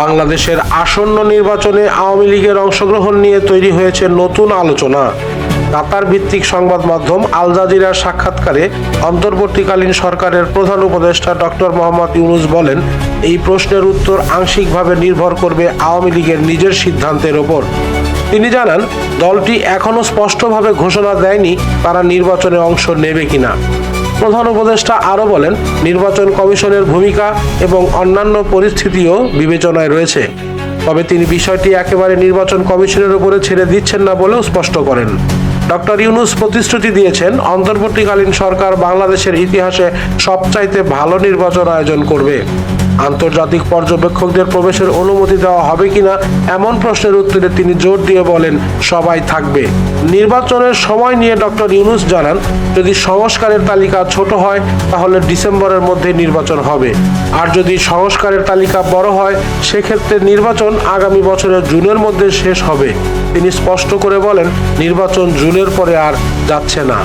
বাংলাদেশের আসন্ন নির্বাচনে আওয়ামী লীগের অংশগ্রহণ নিয়ে তৈরি হয়েছে নতুন আলোচনা। কাতার ভিত্তিক সংবাদ মাধ্যম আল জাজিরার সাক্ষাৎকারে অন্তর্বর্তীকালীন সরকারের প্রধান উপদেষ্টা ডক্টর মোহাম্মদ ইউনুস বলেন, এই প্রশ্নের উত্তর আংশিকভাবে নির্ভর করবে আওয়ামী লীগের নিজের সিদ্ধান্তের ওপর। তিনি জানান, দলটি এখনও স্পষ্টভাবে ঘোষণা দেয়নি তারা নির্বাচনে অংশ নেবে কিনা। প্রধান উপদেষ্টা আরও বলেন, নির্বাচন কমিশনের ভূমিকা এবং অন্যান্য পরিস্থিতিও বিবেচনায় রয়েছে। তবে তিনি বিষয়টি একেবারে নির্বাচন কমিশনের উপরে ছেড়ে দিচ্ছেন না বলেও স্পষ্ট করেন। ডক্টর ইউনুস প্রতিশ্রুতি দিয়েছেন, অন্তর্বর্তীকালীন সরকার বাংলাদেশের ইতিহাসে সবচাইতে ভালো নির্বাচন আয়োজন করবে। আন্তর্জাতিক পর্যবেক্ষকদের প্রবেশের অনুমতি দেওয়া হবে কিনা এমন প্রশ্নের উত্তরে তিনি জোর দিয়ে বলেন, সবাই থাকবে। নির্বাচনের সময় নিয়ে ডক্টর ইউনুস জানান, যদি সংস্কারের তালিকা ছোট হয়, তাহলে ডিসেম্বরের মধ্যে নির্বাচন হবে। আর যদি সংস্কারের তালিকা বড় হয়, সেক্ষেত্রে নির্বাচন আগামী বছরের জুনের মধ্যে শেষ হবে। তিনি স্পষ্ট করে বলেন, নির্বাচন জুনের পরে আর যাচ্ছে না।